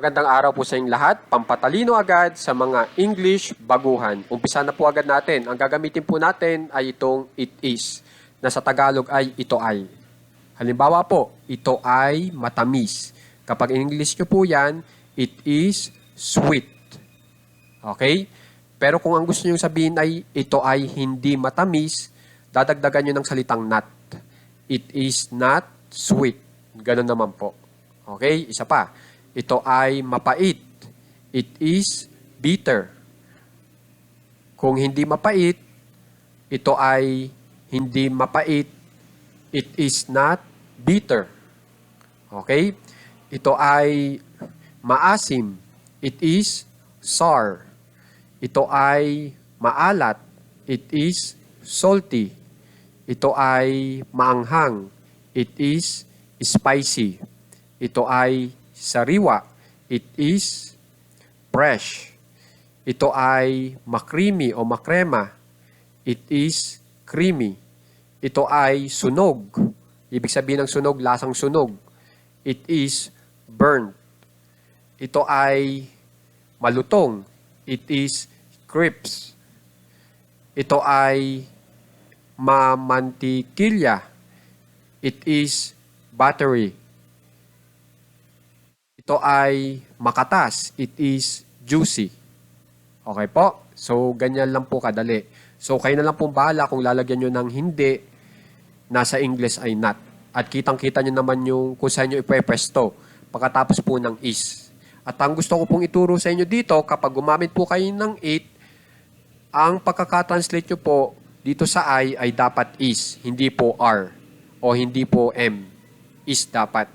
Magandang araw po sa inyong lahat. Pampatalino agad sa mga English baguhan. Umpisa na po agad natin. Ang gagamitin po natin ay itong it is, na sa Tagalog ay ito ay. Halimbawa po, ito ay matamis. Kapag English nyo po yan, it is sweet. Okay? Pero kung ang gusto nyo sabihin ay ito ay hindi matamis, dadagdagan nyo ng salitang not. It is not sweet. Ganun naman po. Okay? Isa pa. Ito ay mapait. It is bitter. Kung hindi mapait, ito ay hindi mapait. It is not bitter. Okay? Ito ay maasim. It is sour. Ito ay maalat. It is salty. Ito ay maanghang. It is spicy. Ito ay sariwa. It is fresh. Ito ay makrimi o makrema. It is creamy. Ito ay sunog. Ibig sabihin ng sunog, lasang sunog. It is burnt. Ito ay malutong. It is crisps. Ito ay mamantikilya. It is buttery. Ito ay makatas. It is juicy. Okay po? So, ganyan lang po kadali. So, kayo na lang pong bahala kung lalagyan nyo ng hindi, nasa English ay not. At kitang-kita nyo naman yung kung saan nyo ipepesto pagkatapos po ng is. At ang gusto ko pong ituro sa inyo dito, kapag gumamit po kayo ng it, ang pagkakatranslate nyo po dito sa I ay dapat is, hindi po R o hindi po M. Is dapat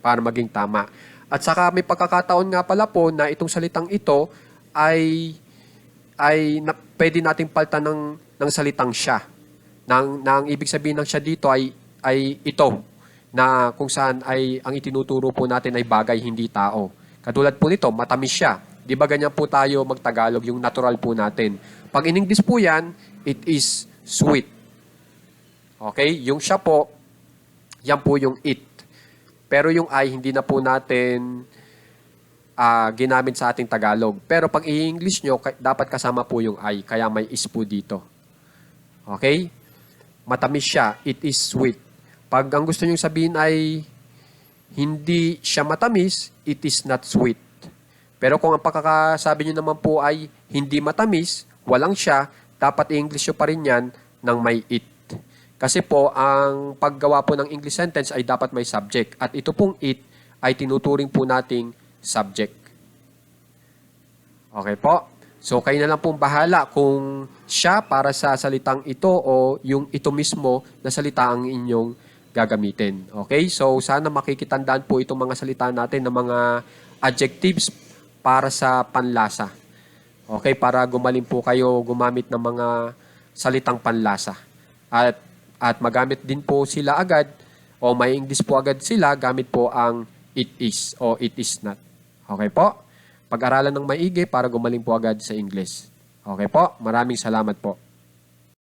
para maging tama. At saka may pagkakataon nga pala po na itong salitang ito ay ay na, pwede nating paltan ng, ng salitang siya. Nang, nang ibig sabihin ng siya dito ay, ay ito na kung saan ay ang itinuturo po natin ay bagay, hindi tao. Katulad po nito, matamis siya. Di ba ganyan po tayo magtagalog, yung natural po natin. Pag in English po yan, it is sweet. Okay? Yung siya po, yan po yung it. Pero yung I, hindi na po natin ah, ginamit sa ating Tagalog. Pero pag i-English nyo, dapat kasama po yung I. Kaya may is po dito. Okay? Matamis siya. It is sweet. Pag ang gusto nyo sabihin ay hindi siya matamis, it is not sweet. Pero kung ang pagkakasabi nyo naman po ay hindi matamis, walang siya, dapat i-English nyo pa rin yan ng may it. Kasi po, ang paggawa po ng English sentence ay dapat may subject. At ito pong it ay tinuturing po nating subject. Okay po? So, kayo na lang pong bahala kung siya para sa salitang ito o yung ito mismo na salita ang inyong gagamitin. Okay? So, sana makikitandaan po itong mga salita natin ng mga adjectives para sa panlasa. Okay? Para gumaling po kayo gumamit ng mga salitang panlasa. At, at magamit din po sila agad o may English po agad sila gamit po ang it is o it is not. Okay po? Pag-aralan ng maigi para gumaling po agad sa English. Okay po? Maraming salamat po.